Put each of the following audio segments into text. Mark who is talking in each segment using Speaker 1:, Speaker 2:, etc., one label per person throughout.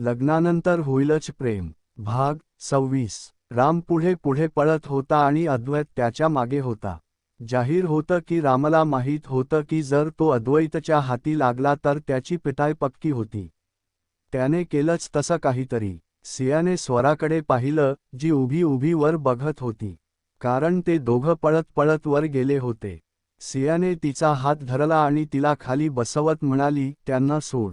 Speaker 1: लग्नानंतर होईलच प्रेम. भाग सव्वीस. राम पुढे पुढे पळत होता आणि अद्वैत त्याच्यामागे होता. जाहीर होतं की रामला माहीत होतं की जर तो अद्वैतच्या हाती लागला तर त्याची पिटाय पक्की होती. त्याने केलंच तसं काहीतरी. सियाने स्वराकडे पाहिलं जी उभी उभी वर बघत होती. कारण ते दोघं पळत पळत वर गेले होते. सियाने तिचा हात धरला आणि तिला खाली बसवत म्हणाली त्यांना सोड.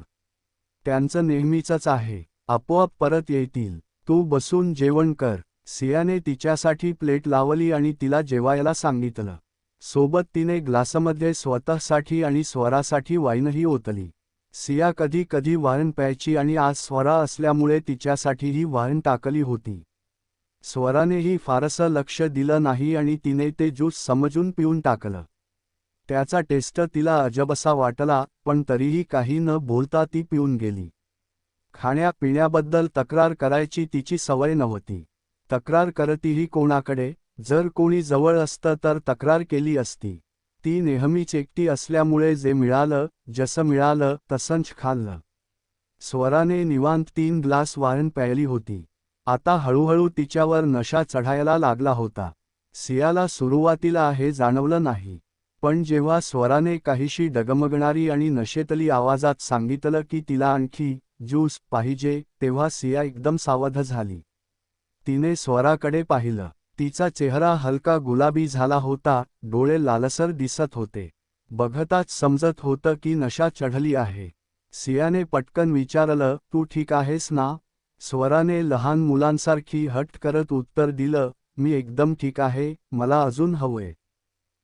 Speaker 1: त्यांचं नेहमीचंच आहे. आपोआप परत येतील. तू बसून जेवण कर. सियाने तिच्यासाठी प्लेट लावली आणि तिला जेवायला सांगितलं. सोबत तिने ग्लासमध्ये स्वतःसाठी आणि स्वरासाठी वाईनही ओतली. सिया कधी कधी वाहन प्यायची आणि आज स्वरा असल्यामुळे तिच्यासाठीही वाहन टाकली होती. स्वरानेही फारसं लक्ष दिलं नाही आणि तिने ते ज्यूस समजून पिऊन टाकलं. त्याचा टेस्ट तिला अजबसा वाटला पण तरीही काही न बोलता ती पिऊन गेली. खाण्यापिण्याबद्दल तक्रार करायची तिची सवय नव्हती. तक्रार करतीही कोणाकडे जर कोणी जवळ असतं तर तक्रार केली असती. ती नेहमीच एकटी असल्यामुळे जे मिळालं जसं मिळालं तसंच खाल्लं. स्वराने निवांत तीन ग्लास वाहन प्यायली होती. आता हळूहळू तिच्यावर नशा चढायला लागला होता. सियाला सुरुवातीला हे जाणवलं नाही. पण जेव्हा स्वराने काहीशी डगमगणारी आणि नशेतली आवाजात सांगितलं की तिला आणखी ज्यूस पाहिजे तेव्हा सिया एकदम सावध झाली. तिने स्वराकडे पाहिलं. तिचा चेहरा हलका गुलाबी झाला होता डोळे लालसर दिसत होते. बघताच समजत होतं की नशा चढली आहे. सियाने पटकन विचारलं तू ठीक आहेस ना? स्वराने लहान मुलांसारखी हट करत उत्तर दिलं मी एकदम ठीक आहे मला अजून हवंय.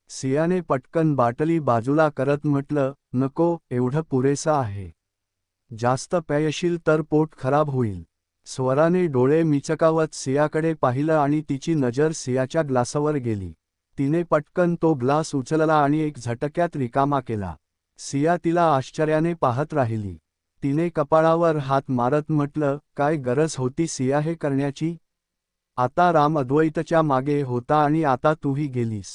Speaker 1: सियाने पटकन बाटली बाजूला करत म्हटलं नको एवढं पुरेसं आहे. जास्त प्यायशील तर पोट खराब होईल. स्वराने डोळे मिचकावत सियाकडे पाहिलं आणि तिची नजर सियाच्या ग्लासावर गेली. तिने पटकन तो ग्लास उचलला आणि एक झटक्यात रिकामा केला. सिया तिला आश्चर्याने पाहत राहिली. तिने कपाळावर हात मारत म्हटलं काय गरज होती सिया हे करण्याची? आता राम अद्वैतच्या मागे होता आणि आता तूही गेलीस.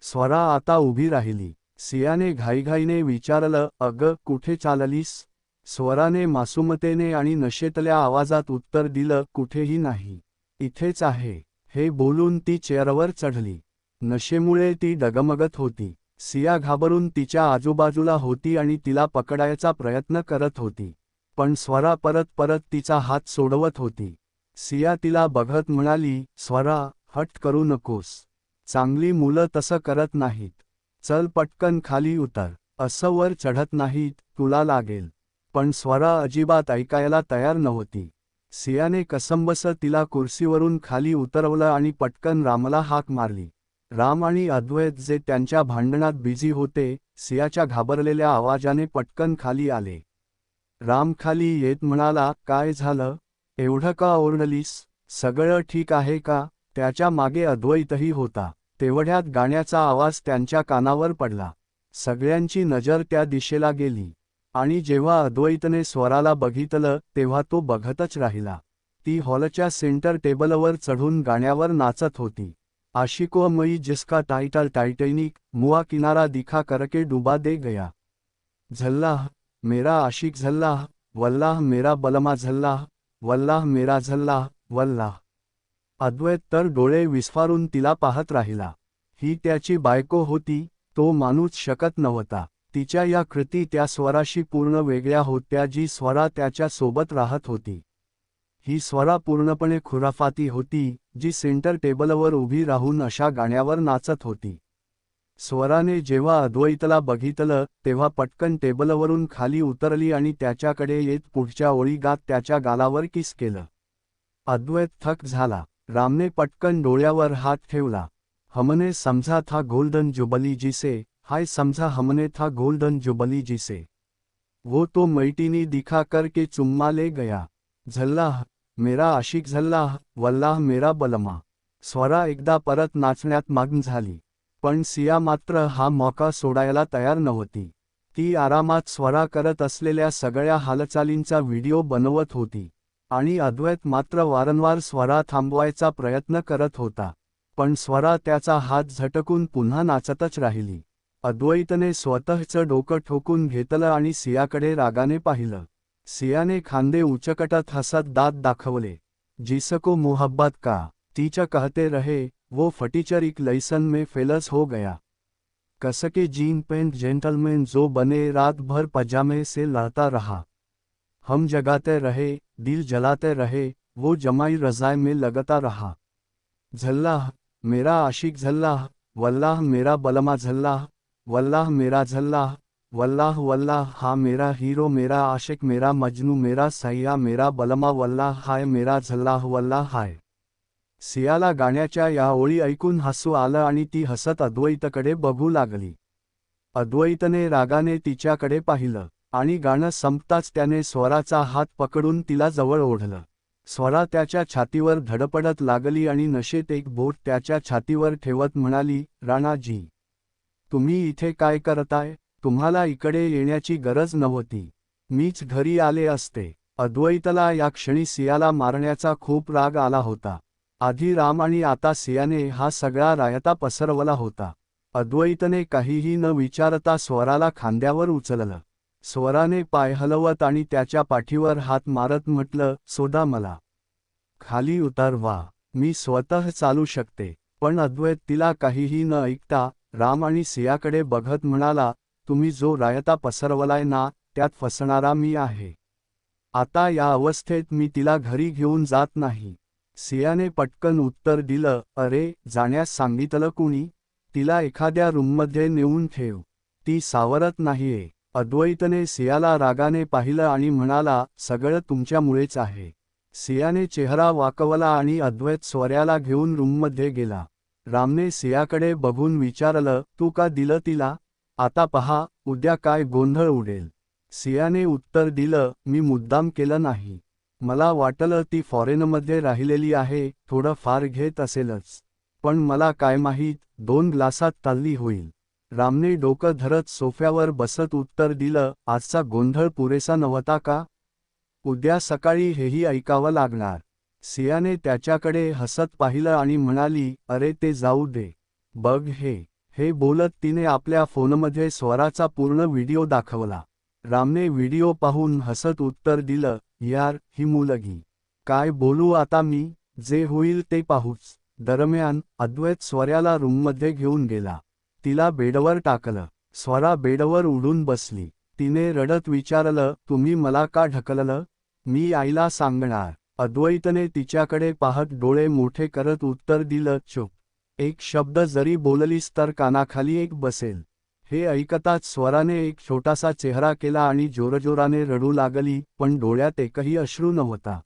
Speaker 1: स्वरा आता उभी राहिली. सियाने घाईघाईने विचारलं अग कुठे चाललीस? स्वराने मासुमतेने आणि नशेतल्या आवाजात उत्तर दिलं कुठेही नाही. इथेच आहे. हे बोलून ती चेअरवर चढली. नशेमुळे ती डगमगत होती. सिया घाबरून तिच्या आजूबाजूला होती आणि तिला पकडायचा प्रयत्न करत होती. पण स्वरा परत परत तिचा हात सोडवत होती. सिया तिला बघत म्हणाली स्वरा हट करू नकोस. चांगली मुलं तसं करत नाहीत. चल पटकन खाली उतर. असं वर चढत नाहीत तुला लागेल. पण स्वरा अजिबात ऐकायला तयार नव्हती. सियाने कसंबस तिला कुर्सीवरून खाली उतरवलं आणि पटकन रामला हाक मारली. राम आणि अद्वैत जे त्यांच्या भांडणात बिझी होते सियाच्या घाबरलेल्या आवाजाने पटकन खाली आले. राम खाली येत म्हणाला काय झालं? एवढं का ओरडलीस? सगळं ठीक आहे का? त्याच्यामागे अद्वैतही होता. तेवढ्यात गाण्याचा आवाज त्यांच्या कानावर पडला. सगळ्यांची नजर त्या दिशेला गेली. आणि जेव्हा अद्वैतने स्वराला बघितलं तेव्हा तो बघतच राहिला. ती हॉलच्या सेंटर टेबलवर चढून गाण्यावर नाचत होती. आशिको मई जिसका टायटल टाइटैनिक मुआ किनारा दिखा करके डुबा दे गया. झल्लाह मेरा आशिक झल्लाह वल्लाह मेरा बलमा झल्लाह वल्लाह मेरा झल्लाह वल्लाह. अद्वैत तर डोळे विस्फारून तिला पाहत राहिला. ही त्याची बायको होती तो माणूस शकत नव्हता. तिच्या या कृती त्या स्वराशी पूर्ण वेगळ्या होत्या जी स्वरा त्याच्या सोबत राहत होती. ही स्वरा पूर्णपणे खुराफाती होती जी सेंटर टेबलवर उभी राहून अशा गाण्यावर नाचत होती. स्वराने जेव्हा अद्वैतला बघितलं तेव्हा पटकन टेबलवरून खाली उतरली आणि त्याच्याकडे येत पुढच्या ओळी गात त्याच्या गालावर किस केलं. अद्वैत थक झाला. रामने पटकन डोळ्यावर हात ठेवला. हमने समझा था गोल्डन जुबली जिसे. हाय समझा हमने था गोल्डन जुबली जिसे. वो तो मैटिनी दिखा करके चुम्मा ले गया. झल्लाह मेरा आशिक झल्लाह वल्लाह मेरा बलमा. स्वरा एकदा परत नाचण्यात मागण झाली. पण सिया मात्र हा मौका सोडायला तयार नव्हती. ती आरामात स्वरा करत असलेल्या सगळ्या हालचालींचा व्हिडिओ बनवत होती. आणि अद्वैत मात्र वारंवार स्वरा थांबवायचा प्रयत्न करत होता. पण स्वरा त्याचा हात झटकून पुन्हा नाचतच राहिली. अद्वैतने स्वतःचं डोकं ठोकून घेतलं आणि सियाकडे रागाने पाहिलं. सियाने खांदे उचकटत हसत दात दाखवले. जिसको मोहब्बत का? टीचर कहते रहे वो फटीचर एक लैसन में फेलस हो गया. कसके जीन पेंट जेंटलमैन जो बने रात भर पजामे से लड़ता रहा. हम जगाते रहे दिल जलाते रहे वो जमाई रजाय में लगता रहा। झल्लाह मेरा आशिक झल्लाह वल्लाह मेरा बलमा झल्लाह वल्लाह मेरा झल्लाह वल्लाह वल्लाह हा मेरा हीरो मेरा आशिक मेरा मजनू मेरा सैया मेरा बलमा वल्लाह हाय मेरा झल्लाह वल्लाह हाय। सियाला गाण्याच्या या ओळी ऐकून हसू आलं आणि ती हसत अद्वैतकडे बघू लागली. अद्वैतने रागाने तिच्याकडे पाहिलं. आणि गाणं संपताच त्याने स्वराचा हात पकडून तिला जवळ ओढलं. स्वरा त्याच्या छातीवर धडपडत लागली आणि नशेत एक बोट त्याच्या छातीवर ठेवत म्हणाली राणाजी तुम्ही इथे काय करताय? तुम्हाला इकडे येण्याची गरज नव्हती. मीच घरी आले असते. अद्वैतला या क्षणी सियाला मारण्याचा खूप राग आला होता. आधी राम आणि आता सियाने हा सगळा रायता पसरवला होता. अद्वैतने काहीही न विचारता स्वराला खांद्यावर उचललं. स्वराने पाय हलवत आणि त्याच्या पाठीवर हात मारत म्हटलं सोदा मला. खाली उतार वा. मी स्वतः चालू शकते. पण अद्वैत तिला काहीही न ऐकता राम आणि सियाकडे बघत म्हणाला तुम्ही जो रायता पसरवलाय ना त्यात फसणारा मी आहे. आता या अवस्थेत मी तिला घरी घेऊन जात नाही. सियाने पटकन उत्तर दिलं अरे जाण्यास सांगितलं कुणी? तिला एखाद्या रूममध्ये नेऊन ठेव. ती सावरत नाहीये. अद्वैतने सियाला रागाने पाहिलं आणि म्हणाला सगळं तुमच्यामुळेच आहे. सियाने चेहरा वाकवला आणि अद्वैत स्वऱ्याला घेऊन रूममध्ये गेला. रामने सियाकडे बघून विचारलं तू का दिलं तिला? आता पहा उद्या काय गोंधळ उडेल. सियाने उत्तर दिलं मी मुद्दाम केलं नाही. मला वाटलं ती फॉरेनमध्ये राहिलेली आहे थोडं फार घेत असेलच. पण मला काय माहीत दोन ग्लासात ताल्ली होईल. रामने डोकं धरत सोफ्यावर बसत उत्तर दिलं आजचा गोंधळ पुरेसा नव्हता का? उद्या सकाळी हेही ऐकावं लागणार. सियाने त्याच्याकडे हसत पाहिलं आणि म्हणाली अरे ते जाऊ दे. बघ हे. हे बोलत तिने आपल्या फोनमध्ये स्वराचा पूर्ण व्हिडिओ दाखवला. रामने व्हिडिओ पाहून हसत उत्तर दिलं यार ही मुलगी. काय बोलू आता मी? जे होईल ते पाहूच. दरम्यान अद्वैत स्वऱ्याला रूममध्ये घेऊन गेला. तिला बेडवर टाकलं. स्वरा बेडवर उडून बसली. तिने रडत विचारलं तुम्ही मला का ढकललं? मी आईला सांगणार. अद्वैतने तिच्याकडे पाहत डोळे मोठे करत उत्तर दिलं चुप. एक शब्द जरी बोललीस तर कानाखाली एक बसेल. हे ऐकताच स्वराने एक छोटासा चेहरा केला आणि जोरजोराने रडू लागली पण डोळ्यात एकही अश्रू नव्हता.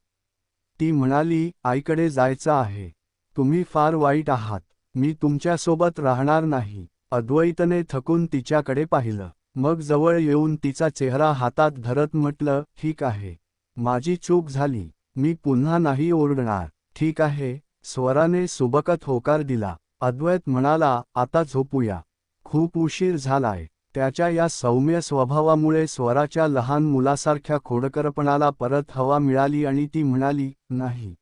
Speaker 1: ती म्हणाली आईकडे जायचं आहे. तुम्ही फार वाईट आहात. मी तुमच्यासोबत राहणार नाही. अद्वैतने थकून तिच्याकडे पाहिलं. मग जवळ येऊन तिचा चेहरा हातात धरत म्हटलं ठीक आहे. माझी चूक झाली. मी पुन्हा नाही ओरडणार. ठीक आहे. स्वराने सुबकत होकार दिला. अद्वैत म्हणाला आता झोपूया. खूप उशीर झालाय. त्याच्या या सौम्य स्वभावामुळे स्वराच्या लहान मुलासारख्या खोडकरपणाला परत हवा मिळाली आणि ती म्हणाली नाही.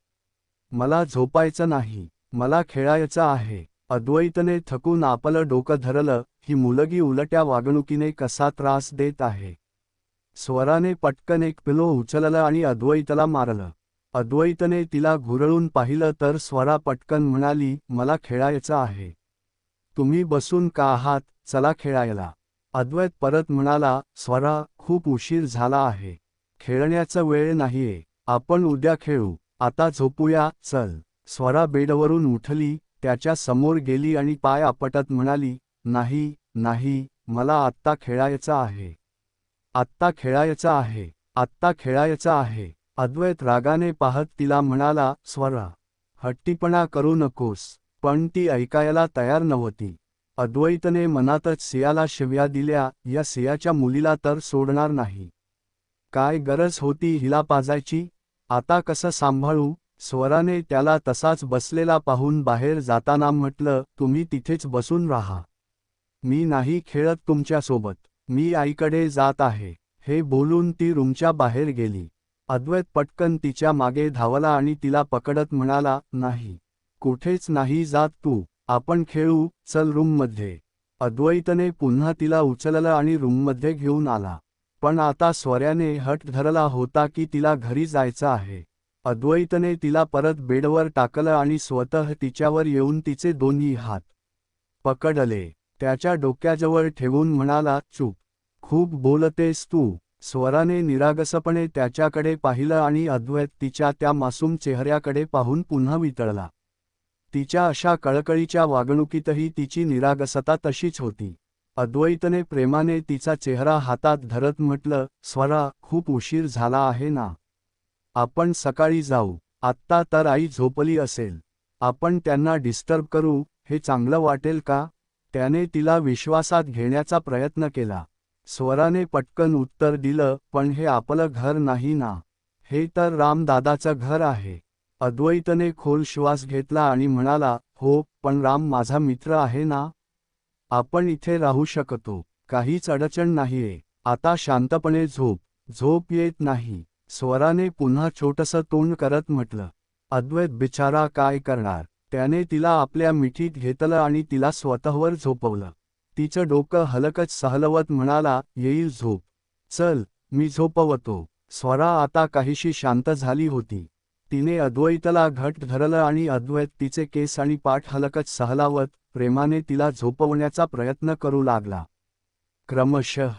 Speaker 1: मला झोपायचं नाही. मला खेळायचं आहे. अद्वैतने थकून आपलं डोकं धरलं ही मुलगी उलट्या वागणुकीने कसा त्रास देत आहे? स्वराने पटकन एक पिलो उचललं आणि अद्वैतला मारलं. अद्वैतने तिला घुरळून पाहिलं तर स्वरा पटकन म्हणाली मला खेळायचं आहे. तुम्ही बसून का आहात? चला खेळायला. अद्वैत परत म्हणाला स्वरा खूप उशीर झाला आहे. खेळण्याचा वेळ नाहीये. आपण उद्या खेळू. आता झोपूया. चल. स्वरा बेडवरून उठली त्याच्यासमोर गेली आणि पाय आपटत म्हणाली नाही नाही मला आत्ता खेळायचं आहे. आत्ता खेळायचं आहे आत्ता खेळायचं आहे. अद्वैत रागाने पाहत तिला म्हणाला स्वरा हट्टीपणा करू नकोस पण ती ऐकायला तयार नव्हती. अद्वैतने मनातच सियाला शिव्या दिल्या या सियाच्या मुलीला तर सोडणार नाही. काय गरज होती हिला पाजायची? आता कसं सांभाळू? स्वराने त्याला तसाच बसलेला पाहून बाहेर जाताना म्हटलं तुम्ही तिथेच बसून राहा. मी नाही खेळत तुमच्यासोबत. मी आईकडे जात आहे. हे बोलून ती रूमच्या बाहेर गेली. अद्वैत पटकन तिच्यामागे धावला आणि तिला पकडत म्हणाला नाही. कुठेच नाही जात तू. आपण खेळू. चल रूममध्ये. अद्वैतने पुन्हा तिला उचललं आणि रूममध्ये घेऊन आला. पण आता स्वऱ्याने हट धरला होता की तिला घरी जायचं आहे. अद्वैतने तिला परत बेडवर टाकलं आणि स्वतः तिच्यावर येऊन तिचे दोन्ही हात पकडले. त्याच्या डोक्याजवळ ठेवून म्हणाला चूप. खूप बोलतेस तू. स्वराने निरागसपणे त्याच्याकडे पाहिलं आणि अद्वैत तिच्या त्या मासूम चेहऱ्याकडे पाहून पुन्हा वितळला. तिच्या अशा कळकळीच्या वागणुकीतही तिची निरागसता तशीच होती. अद्वैतने प्रेमाने तिचा चेहरा हातात धरत म्हटलं स्वरा खूप उशीर झाला आहे ना? आपण सकाळी जाऊ. आत्ता तर आई झोपली असेल. आपण त्यांना डिस्टर्ब करू हे चांगलं वाटेल का? त्याने तिला विश्वासात घेण्याचा प्रयत्न केला. स्वराने पटकन उत्तर दिलं पण हे आपलं घर नाही ना. हे तर रामदादाचं घर आहे. अद्वैतने खोल श्वास घेतला आणि म्हणाला हो पण राम माझा मित्र आहे ना. आपण इथे राहू शकतो. काहीच अडचण नाहीये. आता शांतपणे झोप. झोप येत नाही. स्वराने पुन्हा छोटसं तोंड करत म्हटलं अद्वैत बिचारा काय करणार? त्याने तिला आपल्या मिठीत घेतलं आणि तिला स्वतःवर झोपवलं. तिचं डोकं हलकच सहलवत म्हणाला येईल झोप. चल मी झोपवतो. स्वरा आता काहीशी शांत झाली होती. तिने अद्वैतला घट धरलं आणि अद्वैत तिचे केस आणि पाठ हलकच सहलावत प्रेमाने तिला झोपवण्याचा प्रयत्न करू लागला. क्रमशः